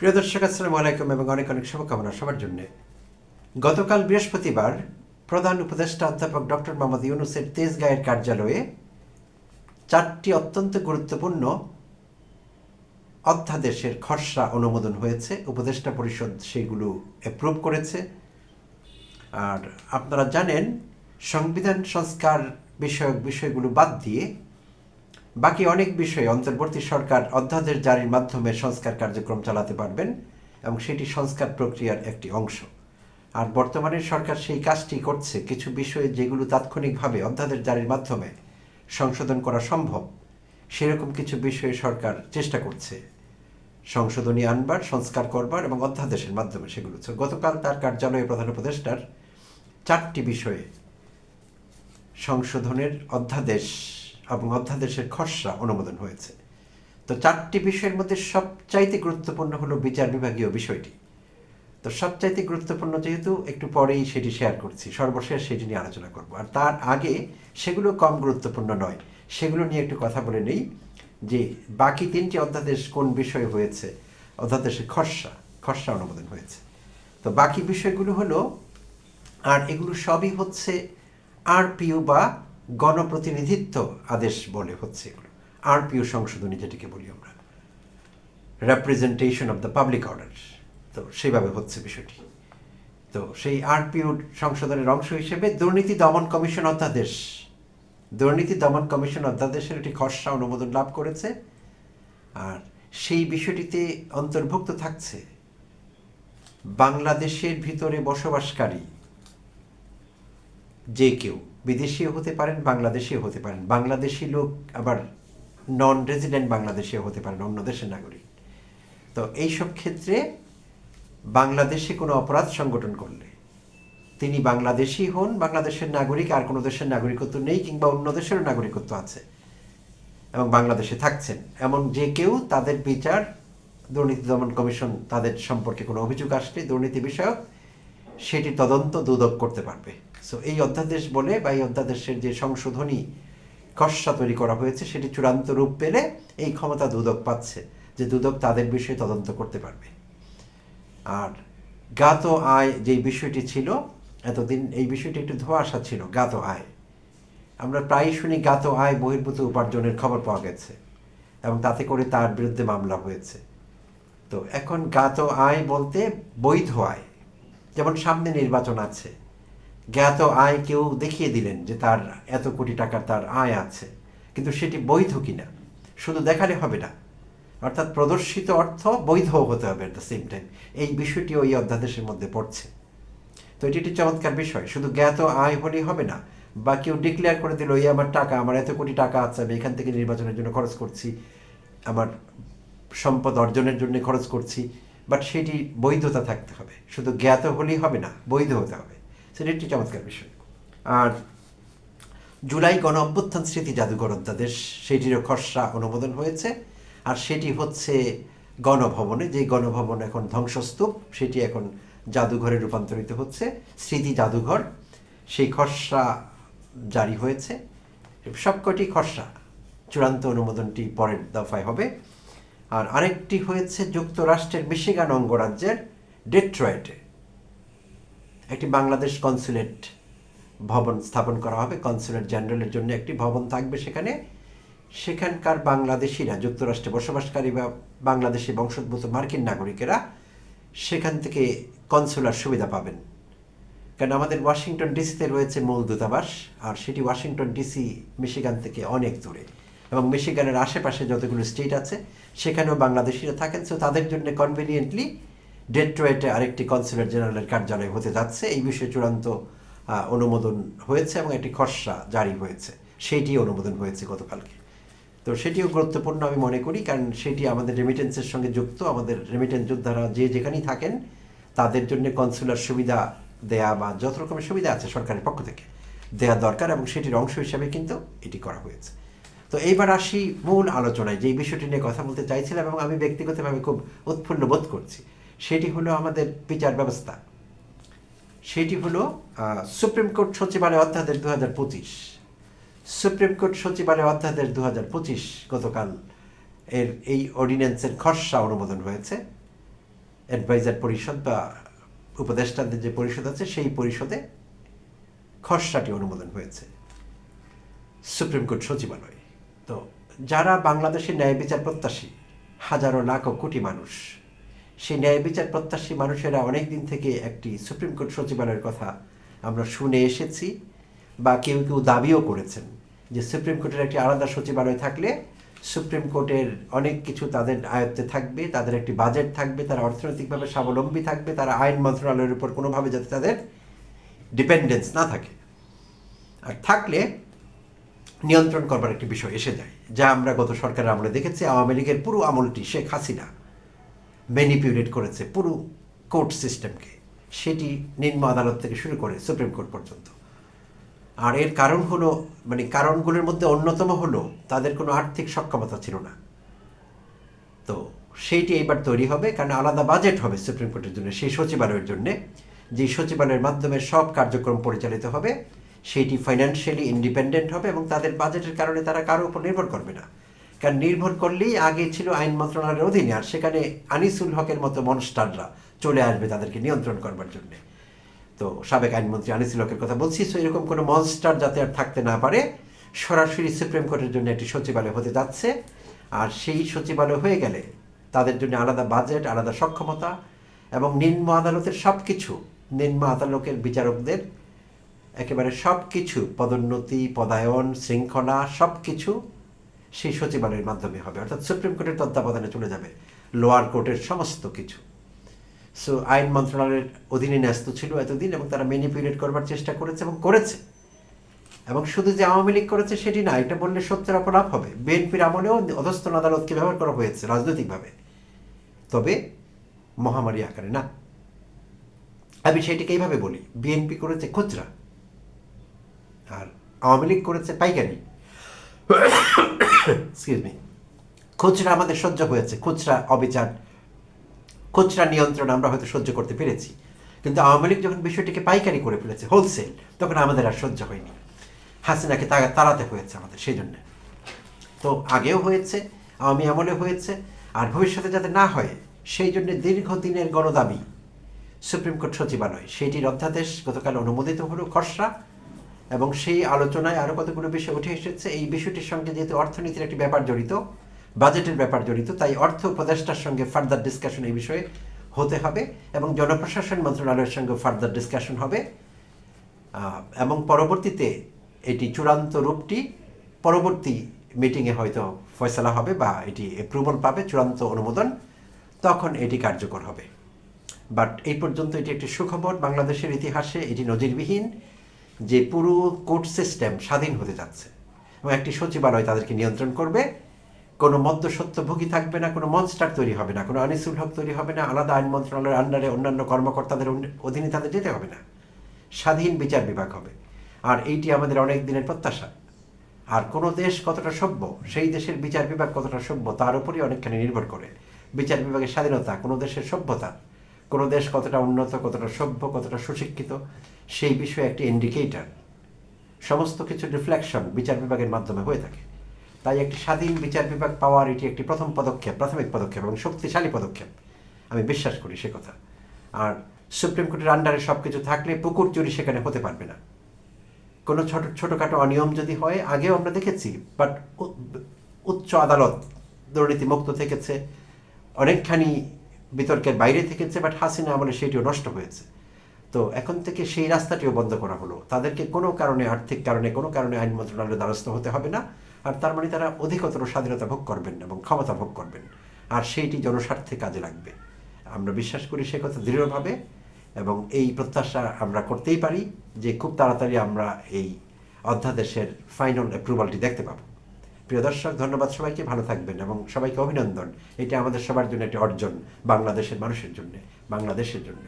প্রিয় দর্শক, আসসালামু আলাইকুম এবং অনেক অনেক শুভকামনা সবার জন্য। গতকাল বৃহস্পতিবার প্রধান উপদেষ্টা অধ্যাপক ডক্টর মোহাম্মদ ইউনুসের তেজগাঁয়ের কার্যালয়ে চারটি অত্যন্ত গুরুত্বপূর্ণ অধ্যাদেশের খসড়া অনুমোদন হয়েছে। উপদেষ্টা পরিষদ সেগুলো অ্যাপ্রুভ করেছে। আর আপনারা জানেন, সংবিধান সংস্কার বিষয়ক বিষয়গুলো বাদ দিয়ে বাকি অনেক বিষয়ে অন্তর্বর্তী সরকার অধ্যাদেশ জারির মাধ্যমে সংস্কার কার্যক্রম চালাতে পারবেন এবং সেটি সংস্কার প্রক্রিয়ার একটি অংশ। আর বর্তমানে সরকার সেই কাজটি করছে, কিছু বিষয়ে যেগুলো তাৎক্ষণিকভাবে অধ্যাদেশ জারির মাধ্যমে সংশোধন করা সম্ভব, সেরকম কিছু বিষয়ে সরকার চেষ্টা করছে। সংশোধনী আনবার, সংস্কার করবার এবং অধ্যাদেশের মাধ্যমে সেগুলো। গতকাল তার কার্যালয়ে প্রধান উপদেষ্টার চারটি বিষয়ে সংশোধনের অধ্যাদেশ এবং অধ্যাদেশের খসড়া অনুমোদন হয়েছে। তো চারটি বিষয়ের মধ্যে সবচাইতে গুরুত্বপূর্ণ হলো বিচার বিভাগীয় বিষয়টি। তো সবচাইতে গুরুত্বপূর্ণ যেহেতু, একটু পরেই সেটি শেয়ার করছি। সর্বশেষ সেটি নিয়ে আলোচনা করব। আর তার আগে সেগুলো কম গুরুত্বপূর্ণ নয়। সেগুলো নিয়ে একটু কথা বলে নেই যে বাকি তিনটি অধ্যাদেশ কোন বিষয়ে হয়েছে। অধ্যাদেশের খসড়া খসড়া অনুমোদন হয়েছে। তো বাকি বিষয়গুলো হলো, আর এগুলো সবই হচ্ছে আর আরপিইউ বা গণপ্রতিনিধিত্ব আদেশ বলে হচ্ছে এগুলো। আরপিইউ সংশোধনী যেটিকে বলি আমরা। Representation of the public order তো সেইভাবে হচ্ছে বিষয়টি। তো সেই আরপিইউ সংশোধনের অংশ হিসেবে দুর্নীতি দমন কমিশন অধ্যাদেশ। দুর্নীতি দমন কমিশন অধ্যাদেশের একটি খসড়া অনুমোদন লাভ করেছে। আর সেই বিষয়টিতে অন্তর্ভুক্ত থাকছে বাংলাদেশের ভিতরে বসবাসকারী যে কেউ বিদেশিও হতে পারেন, বাংলাদেশিও হতে পারেন। বাংলাদেশি লোক আবার নন রেজিডেন্ট বাংলাদেশিও হতে পারেন, অন্য দেশের নাগরিক। তো এইসব ক্ষেত্রে বাংলাদেশে কোনো অপরাধ সংগঠন করলে, তিনি বাংলাদেশি হন, বাংলাদেশের নাগরিক, আর কোনো দেশের নাগরিকত্ব নেই, কিংবা অন্য দেশেরও নাগরিকত্ব আছে, এবং বাংলাদেশে থাকছেন, এমন যে কেউ তাদের বিচার, দুর্নীতি দমন কমিশন তাদের সম্পর্কে কোনো অভিযোগ আসলে দুর্নীতি বিষয়ক, সেটি তদন্ত দুদক করতে পারবে। সো এই অধ্যাদেশ বলে বা এই অধ্যাদেশের যে সংশোধনী খসড়া তৈরি করা হয়েছে, সেটি চূড়ান্ত রূপ পেলে এই ক্ষমতা দুদক পাচ্ছে, যে দুদক তাদের বিষয়ে তদন্ত করতে পারবে। আর জ্ঞাত আয় যে বিষয়টি ছিল, এতদিন এই বিষয়টি একটু ধোঁয়াশা ছিল জ্ঞাত আয়। আমরা প্রায়ই শুনি জ্ঞাত আয় বহির্ভূত উপার্জনের খবর পাওয়া গেছে, এবং তাতে করে তার বিরুদ্ধে মামলা হয়েছে। তো এখন জ্ঞাত আয় বলতে বৈধ আয়, যেমন সামনে নির্বাচন আছে জ্ঞাত আয় কেউ দেখিয়ে দিলেন যে তার এত কোটি টাকার তার আয় আছে, কিন্তু সেটি বৈধ কিনা? শুধু দেখালে হবে না। অর্থাৎ প্রদর্শিত অর্থ বৈধ হতে হবে অ্যাট দ্য সেম টাইম এই বিষয়টিও এই অধ্যাদেশের মধ্যে পড়ছে। তো এটি একটি চমৎকার বিষয়। শুধু জ্ঞাত আয় হলেই হবে না, বা কেউ ডিক্লেয়ার করে দিল, এই আমার টাকা, আমার এত কোটি টাকা আছে, আমি এখান থেকে নির্বাচনের জন্য খরচ করছি, আমার সম্পদ অর্জনের জন্য খরচ করছি। বাট সেটি বৈধতা থাকতে হবে। শুধু জ্ঞাত হলেই হবে না, বৈধ হতে হবে। সেটি একটি চমৎকার বিষয়। আর জুলাই গণ অভ্যুত্থান স্মৃতি জাদুঘর অধ্যাদেশ, সেটিরও খসড়া অনুমোদন হয়েছে। আর সেটি হচ্ছে গণভবনে যে গণভবন এখন ধ্বংসস্তূপ, সেটি এখন জাদুঘরে রূপান্তরিত হচ্ছে, স্মৃতি জাদুঘর। সেই খসড়া জারি হয়েছে। সবকটি খসড়া, চূড়ান্ত অনুমোদনটি পরের দফায় হবে। আর আরেকটি হয়েছে যুক্তরাষ্ট্রের মিশিগান অঙ্গরাজ্যের ডেট্রয়েটে। একটি বাংলাদেশ কনসুলেট ভবন স্থাপন করা হবে। কনসুলেট জেনারেলের জন্য একটি ভবন থাকবে সেখানে। সেখানকার বাংলাদেশিরা, যুক্তরাষ্ট্রে বসবাসকারী বা বাংলাদেশি বংশোদ্ভূত মার্কিন নাগরিকেরা সেখান থেকে কনসুলার সুবিধা পাবেন। কারণ আমাদের ওয়াশিংটন ডিসিতে রয়েছে মূল দূতাবাস, আর সেটি ওয়াশিংটন ডিসি মিশিগান থেকে অনেক দূরে এবং মিশিগানের আশেপাশে যতগুলো স্টেট আছে, সেখানেও বাংলাদেশিরা থাকেন। সো তাদের জন্য কনভিনিয়েন্টলি ডেট্রয়েটে আরেকটি কনসুলেট জেনারেলের কার্যালয় হতে যাচ্ছে। এই বিষয়ে চূড়ান্ত অনুমোদন হয়েছে এবং একটি খসড়া জারি হয়েছে। সেইটি অনুমোদন হয়েছে গতকালকে। তো সেটিও গুরুত্বপূর্ণ আমি মনে করি, কারণ সেটি আমাদের রেমিটেন্সের সঙ্গে যুক্ত। আমাদের রেমিটেন্স যোদ্ধারা যে যেখানেই থাকেন, তাদের জন্য কনসুলার সুবিধা দেয়া বা যত রকমের সুবিধা আছে সরকারের পক্ষ থেকে দেয়া দরকার এবং সেটির অংশ হিসাবে কিন্তু এটি করা হয়েছে। তো এইবার আসি মূল আলোচনায়। যেই বিষয়টি নিয়ে কথা বলতে চাইছিলাম এবং আমি ব্যক্তিগতভাবে খুব উৎফুল্ল বোধ করছি। সেটি হলো আমাদের বিচার ব্যবস্থা। সেটি হলো সুপ্রিম কোর্ট সচিবালয় অধ্যাদেশ দু হাজার পঁচিশ। সুপ্রিম কোর্ট সচিবালয় অধ্যাদেশ দু হাজার পঁচিশ গতকাল এর এই অর্ডিন্যান্সের খসড়া অনুমোদন হয়েছে। অ্যাডভাইজার পরিষদ বা উপদেষ্টাদের যে পরিষদ আছে, সেই পরিষদে খসড়াটি অনুমোদন হয়েছে সুপ্রিম কোর্ট সচিবালয়। তো যারা বাংলাদেশের ন্যায় বিচার প্রত্যাশী, হাজারো লাখ কোটি মানুষ সেই ন্যায় বিচার প্রত্যাশী মানুষেরা অনেক দিন থেকে একটি সুপ্রিম কোর্ট সচিবালয়ের কথা আমরা শুনে এসেছি বা কেউ কেউ দাবিও করেছেন যে সুপ্রিম কোর্টের একটি আলাদা সচিবালয় থাকলে সুপ্রিম কোর্টের অনেক কিছু তাদের আয়ত্তে থাকবে, তাদের একটি বাজেট থাকবে, তারা অর্থনৈতিকভাবে স্বাবলম্বী থাকবে, তারা আইন মন্ত্রণালয়ের উপর কোনোভাবে যাতে তাদের ডিপেন্ডেন্স না থাকে। আর থাকলে নিয়ন্ত্রণ করবার একটি বিষয় এসে যায়, যা আমরা গত সরকারের আমলে দেখেছি, আওয়ামী লীগের পুরো আমলটি শেখ হাসিনা ম্যানিপুলেট করেছে পুরো কোর্ট সিস্টেমকে। সেটি নিম্ন আদালত থেকে শুরু করে সুপ্রিম কোর্ট পর্যন্ত। আর এর কারণ হলো মানে কারণগুলোর মধ্যে অন্যতম হলো, তাদের কোনো আর্থিক সক্ষমতা ছিল না। তো সেইটি এইবার তৈরি হবে, কারণ আলাদা বাজেট হবে সুপ্রিম কোর্টের জন্য সেই সচিবালয়ের জন্যে। যে সচিবালয়ের মাধ্যমে সব কার্যক্রম পরিচালিত হবে সেইটি ফাইন্যান্সিয়ালি ইন্ডিপেন্ডেন্ট হবে এবং তাদের বাজেটের কারণে তারা কারও উপর নির্ভর করবে না। কারণ নির্ভর করলেই আগে ছিল আইন মন্ত্রণালয়ের অধীনে, আর সেখানে আনিসুল হকের মতো মনস্টাররা চলে আসবে তাদেরকে নিয়ন্ত্রণ করবার জন্য। তো সাবেক আইনমন্ত্রী আনিসুল হকের কথা বলছি সো এরকম কোনো মনস্টার যাতে আর থাকতে না পারে, সরাসরি সুপ্রিম কোর্টের জন্য একটি সচিবালয় হতে যাচ্ছে, আর সেই সচিবালয় হয়ে গেলে তাদের জন্য আলাদা বাজেট, আলাদা সক্ষমতা এবং নিম্ন আদালতের সব কিছু নিম্ন আদালতের বিচারকদের একেবারে সব কিছু পদোন্নতি, পদায়ন, শৃঙ্খলা সব কিছু সেই সচিবালয়ের মাধ্যমে হবে। অর্থাৎ সুপ্রিম কোর্টের তত্ত্বাবধানে চলে যাবে লোয়ার কোর্টের সমস্ত কিছু। সো আইন মন্ত্রণালয়ের অধীনে ন্যস্ত ছিল এতদিন এবং তারা ম্যানিপুলেট করবার চেষ্টা করেছে এবং করেছে। এবং শুধু যে আওয়ামী লীগ করেছে সেটি না, এটা বললে সত্যের অপলাপ হবে। বিএনপির আমলেও অধস্তন আদালতকে ব্যবহার করা হয়েছে, রাজনৈতিকভাবে? তবে মহামারী আকারে না। আমি সেটিকে এইভাবে বলি, বিএনপি করেছে খুচরা, আর আওয়ামী লীগ করেছে পাইকারি। এক্সকিউজ মি খুচরা আমাদের সহ্য হয়েছে। খুচরা অবিচার, খুচরা নিয়ন্ত্রণ আমরা হয়তো সহ্য করতে পেরেছি। কিন্তু আওয়ামী লীগ যখন বিষয়টিকে পাইকারি করে ফেলেছে হোলসেল তখন আমাদের আর সহ্য হয়নি। হাসিনাকে তাড়াতে হয়েছে আমাদের সেই জন্য। তো আগেও হয়েছে, আওয়ামী আমলে হয়েছে, আর ভবিষ্যতে যাতে না হয়, সেই জন্য দীর্ঘদিনের গণদাবি সুপ্রিম কোর্ট সচিবালয়। সেইটির অধ্যাদেশ গতকাল অনুমোদিত হলো খসড়া। এবং সেই আলোচনায় আরও কতগুলো বিষয় উঠে এসেছে, এই বিষয়টির সঙ্গে যেহেতু অর্থনীতির একটি ব্যাপার জড়িত বাজেটের ব্যাপার জড়িত, তাই অর্থ উপদেষ্টার সঙ্গে ফার্দার ডিসকাশন এই বিষয়ে হতে হবে এবং জনপ্রশাসন মন্ত্রণালয়ের সঙ্গে ফার্দার ডিসকাশন হবে। এবং পরবর্তীতে এটি চূড়ান্ত রূপটি পরবর্তী মিটিংয়ে হয়তো ফয়সলা হবে বা এটি অ্যাপ্রুভাল পাবে, চূড়ান্ত অনুমোদন, তখন এটি কার্যকর হবে। বাট এই পর্যন্ত এটি একটি সুখবর, বাংলাদেশের ইতিহাসে এটি নজিরবিহীন যে পুরো কোর্ট সিস্টেম স্বাধীন হতে যাচ্ছে এবং একটি সচিবালয় তাদেরকে নিয়ন্ত্রণ করবে। কোনো মধ্যসত্যভোগী থাকবে না, কোনো মনস্টার তৈরি হবে না, কোনো আনিসুল হক তৈরি হবে না, আলাদা আইন মন্ত্রণালয়ের আন্ডারে অন্যান্য কর্মকর্তাদের অধীনে তাদের যেতে হবে না। স্বাধীন বিচার বিভাগ হবে। আর এইটি আমাদের অনেক দিনের প্রত্যাশা। আর কোনো দেশ কতটা সভ্য, সেই দেশের বিচার বিভাগ কতটা সভ্য, তার উপরই অনেকখানি নির্ভর করে। বিচার বিভাগের স্বাধীনতা, কোনো দেশের সভ্যতা কোনো দেশ কতটা উন্নত, কতটা সভ্য, কতটা সুশিক্ষিত, সেই বিষয়ে একটি ইন্ডিকেটর সমস্ত কিছু রিফ্লেকশন বিচার বিভাগের মাধ্যমে হয়ে থাকে। তাই একটি স্বাধীন বিচার বিভাগ পাওয়ার এটি একটি প্রথম পদক্ষেপ, প্রাথমিক পদক্ষেপ এবং শক্তিশালী পদক্ষেপ। আমি বিশ্বাস করি সে কথা। আর সুপ্রিম কোর্টের আন্ডারে সব কিছু থাকলে পুকুর চুরি সেখানে হতে পারবে না। কোনো ছোট, ছোটোখাটো অনিয়ম যদি হয়, আগেও আমরা দেখেছি বাট উচ্চ আদালত দুর্নীতি মুক্ত থেকেছে। অনেকখানি বিতর্কের বাইরে থেকেছে বাট হাসিনা আমলে সেটিও নষ্ট হয়েছে। তো এখন থেকে সেই রাস্তাটিও বন্ধ করা হলো। তাদেরকে কোনো কারণে, আর্থিক কারণে, কোনো কারণে আইন মন্ত্রণালয়ের দ্বারস্থ হতে হবে না। আর তার মানে তারা অধিকতর স্বাধীনতা ভোগ করবেন এবং ক্ষমতা ভোগ করবেন। আর সেইটি জনস্বার্থে কাজে লাগবে। আমরা বিশ্বাস করি সে কথা দৃঢ়ভাবে এবং এই প্রত্যাশা আমরা করতেই পারি যে খুব তাড়াতাড়ি আমরা এই অধ্যাদেশের ফাইনাল অ্যাপ্রুভালটি দেখতে পাবো। প্রিয় দর্শক, ধন্যবাদ সবাইকে, ভালো থাকবেন এবং সবাইকে অভিনন্দন। এটা আমাদের সবার জন্য একটি অর্জন, বাংলাদেশের মানুষের জন্য, বাংলাদেশের জন্য।